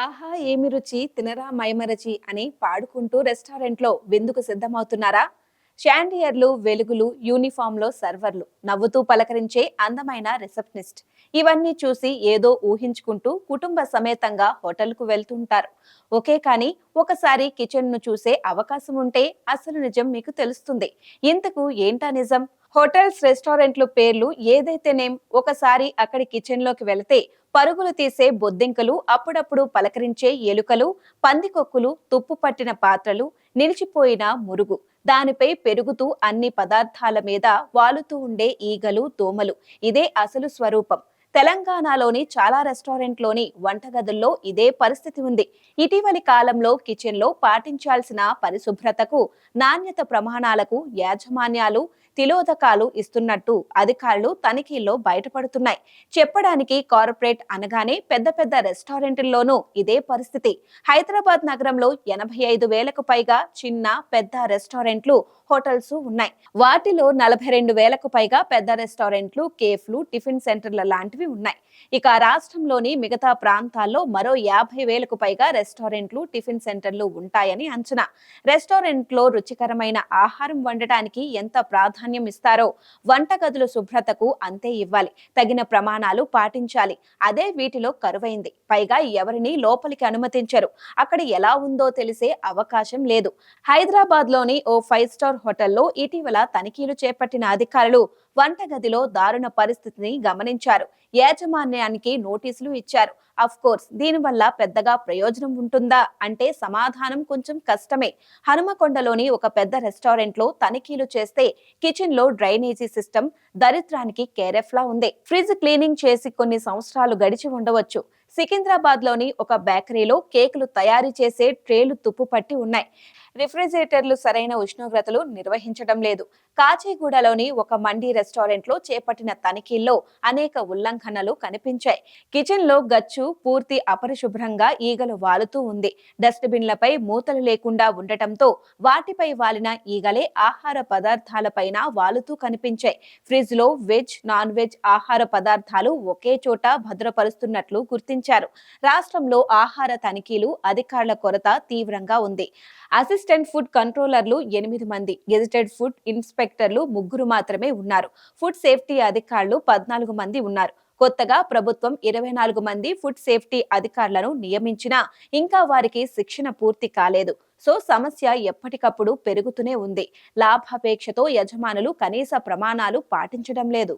ఆహా ఏమి రుచి? తినరా మైమరచి అని పాడుకుంటూ రెస్టారెంట్లో విందుకు సిద్ధమవుతున్నారా? షాండియర్లు వెలుగులు యూనిఫామ్లో సర్వర్లు నవ్వుతూ పలకరించే అందమైన రిసెప్షనిస్ట్ ఇవన్నీ చూసి ఏదో ఊహించుకుంటూ కుటుంబ సమేతంగా హోటల్కు వెళ్తుంటారు. ఓకే కానీ ఒకసారి కిచెన్ను చూసే అవకాశం ఉంటే అసలు నిజం మీకు తెలుస్తుంది. ఇంతకు ఏంటా నిజం? హోటల్స్ రెస్టారెంట్లు పేర్లు ఏదైతేనేం ఒకసారి అక్కడి కిచెన్లోకి వెళితే పరుగులు తీసే బొద్దింకలు అప్పుడప్పుడు పలకరించే ఎలుకలు పందికొక్కులు తుప్పు పట్టిన పాత్రలు నిలిచిపోయిన మురుగు. దానిపై పెరుగుతూ అన్ని పదార్థాల మీద వాలుతూ ఉండే ఈగలు దోమలు. ఇదే అసలు స్వరూపం. తెలంగాణలోని చాలా రెస్టారెంట్లోని వంటగదుల్లో ఇదే పరిస్థితి ఉంది. ఇటీవలి కాలంలో కిచెన్లో పాటించాల్సిన పరిశుభ్రతకు నాణ్యత ప్రమాణాలకు యాజమాన్యాలు తిలోదకాలు ఇస్తున్నట్టు అధికారులు తనిఖీల్లో బయటపడుతున్నాయి. చెప్పడానికి కార్పొరేట్ అనగానే పెద్ద పెద్ద రెస్టారెంట్లలోనూ ఇదే పరిస్థితి. హైదరాబాద్ నగరంలో ఎనభై ఐదు వేలకు పైగా చిన్న పెద్ద రెస్టారెంట్లు హోటల్స్ ఉన్నాయి. వాటిలో నలభై రెండు వేలకు పైగా పెద్ద రెస్టారెంట్లు కేఫ్లు టిఫిన్ సెంటర్ల లాంటివి ఉన్నాయి. ఇక రాష్ట్రంలోని మిగతా ప్రాంతాల్లో మరో యాభై వేలకు పైగా రెస్టారెంట్లు టిఫిన్ సెంటర్లు ఉంటాయని అంచనా. రెస్టారెంట్లో రుచికరమైన ఆహారం వండటానికి ఎంత ప్రాధాన్యం ఇస్తారో వంటగదుల శుభ్రతకు అంతే ఇవ్వాలి. తగిన ప్రమాణాలు పాటించాలి. అదే వీటిలో కరువైంది. పైగా ఎవరిని లోపలికి అనుమతించరు. అక్కడ ఎలా ఉందో తెలిసే అవకాశం లేదు. హైదరాబాద్లోని ఓ ఫైవ్ స్టార్ హోటల్లో ఇటీవల తనిఖీలు చేపట్టిన అధికారులు వంటగదిలో దారుణ పరిస్థితిని గమనించారు. యాజమాన్యానికి నోటీసులు ఇచ్చారు. అఫ్ కోర్స్ దీనివల్ల పెద్దగా ప్రయోజనం ఉంటుందా? అంటే సమాధానం కొంచెం కష్టమే. హనుమకొండలోని ఒక పెద్ద రెస్టారెంట్లో తనిఖీలు చేస్తే కిచెన్లో డ్రైనేజీ సిస్టమ్ దరిద్రానికి కేరెఫ్ లా ఉంది. ఫ్రిడ్జ్ క్లీనింగ్ చేసి కొన్ని సంవత్సరాలు గడిచి ఉండవచ్చు. సికింద్రాబాద్లోని ఒక బేకరీలో కేకులు తయారు చేసే ట్రేలు తుప్పు పట్టి ఉన్నాయి. రిఫ్రిజిరేటర్లు సరైన ఉష్ణోగ్రతలు నిర్వహించడం లేదు. కాచిగూడలోని ఒక మండీ రెస్టారెంట్లో చేపట్టిన తనిఖీల్లో అనేక ఉల్లంఘనలు కనిపించాయి. కిచెన్లో గచ్చు పూర్తి అపరిశుభ్రంగా ఈగలు వాలుతూ ఉంది. డస్ట్బిన్లపై మూతలు లేకుండా ఉండటంతో వాటిపై వాలిన ఈగలే ఆహార పదార్థాలపైన వాలుతూ కనిపించాయి. ఫ్రిడ్జ్లో వెజ్ నాన్ వెజ్ ఆహార పదార్థాలు ఒకే చోట భద్రపరుస్తున్నట్లు గుర్తించారు. రాష్ట్రంలో ఆహార తనిఖీలు అధికారుల కొరత తీవ్రంగా ఉంది. అసిస్టెంట్ ఫుడ్ కంట్రోలర్లు ఎనిమిది మంది. గెజిటెడ్ ఫుడ్ ఇన్స్పెక్టర్లు ముగ్గురు మాత్రమే ఉన్నారు. ఫుడ్ సేఫ్టీ అధికారులు పద్నాలుగు మంది ఉన్నారు. కొత్తగా ప్రభుత్వం ఇరవై నాలుగు మంది ఫుడ్ సేఫ్టీ అధికారులను నియమించినా ఇంకా వారికి శిక్షణ పూర్తి కాలేదు. సో సమస్య ఎప్పటికప్పుడు పెరుగుతూనే ఉంది. లాభాపేక్షతో యజమానులు కనీస ప్రమాణాలు పాటించడం లేదు.